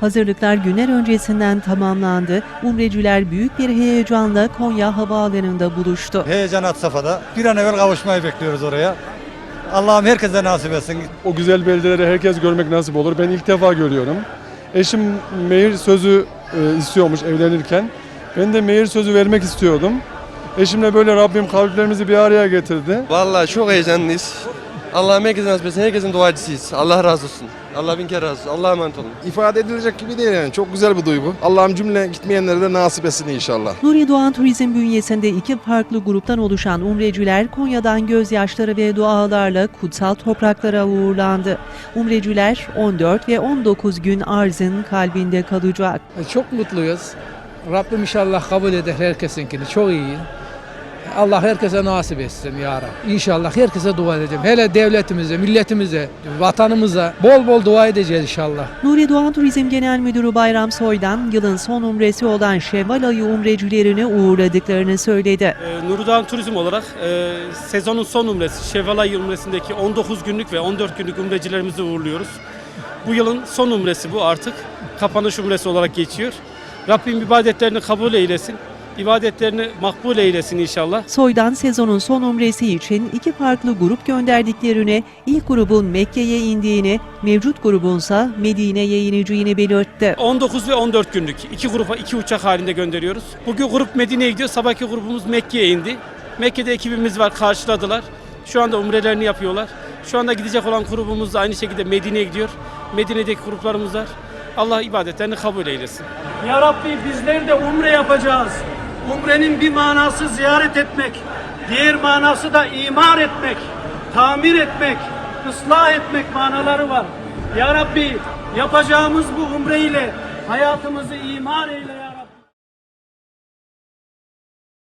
Hazırlıklar günler öncesinden tamamlandı. Umreciler büyük bir heyecanla Konya Havaalanı'nda buluştu. Heyecan had safhada. Bir an evvel kavuşmayı bekliyoruz oraya. Allah'ım herkese nasip etsin. O güzel beldeleri herkes görmek nasip olur. Ben ilk defa görüyorum. Eşim mehir sözü e, istiyormuş evlenirken. Ben de mehir sözü vermek istiyordum. Eşimle böyle Rabbim kalplerimizi bir araya getirdi. Vallahi çok heyecanlıyız. Allah'ım herkese nasip etsin. Herkesin duacısıyız. Allah razı olsun. Allah bin kere razı olsun. Allah'a emanet olun. ifade edilecek gibi değil yani. Çok güzel bir duygu. Allah'ım cümle gitmeyenlere de nasip etsin inşallah. Nuri Doğan Turizm bünyesinde iki farklı gruptan oluşan umreciler Konya'dan gözyaşları ve dualarla kutsal topraklara uğurlandı. Umreciler 14 ve 19 gün arzın kalbinde kalacak. E, Çok mutluyuz. Rabbim inşallah kabul eder herkesinkini. Çok iyi. Allah herkese nasip etsin ya Rabbi. İnşallah herkese dua edeceğim. Hele devletimize, milletimize, vatanımıza bol bol dua edeceğiz inşallah. Nuri Doğan Turizm Genel Müdürü Bayram Soydan yılın son umresi olan Şevval ayı umrecilerini uğurladıklarını söyledi. Ee, Nurdoğan Turizm olarak e, sezonun son umresi, Şevval ayı umresindeki 19 günlük ve 14 günlük umrecilerimizi uğurluyoruz. Bu yılın son umresi bu artık. Kapanış umresi olarak geçiyor. Rabbim ibadetlerini kabul eylesin. İbadetlerini makbul eylesin inşallah. Soydan sezonun son umresi için iki farklı grup gönderdiklerini, ilk grubun Mekke'ye indiğini, mevcut grubunsa Medine'ye ineceğini belirtti. 19 ve 14 günlük iki grupa iki uçak halinde gönderiyoruz. Bugün grup Medine'ye gidiyor. Sabahki grubumuz Mekke'ye indi. Mekke'de ekibimiz var karşıladılar. Şu anda umrelerini yapıyorlar. Şu anda gidecek olan grubumuz da aynı şekilde Medine'ye gidiyor. Medine'deki gruplarımız var. Allah ibadetlerini kabul eylesin. Ya Rabbi bizler de umre yapacağız. Umrenin bir manası ziyaret etmek, diğer manası da imar etmek, tamir etmek, ıslah etmek manaları var. Ya Rabbi yapacağımız bu umre ile hayatımızı imar eyle ya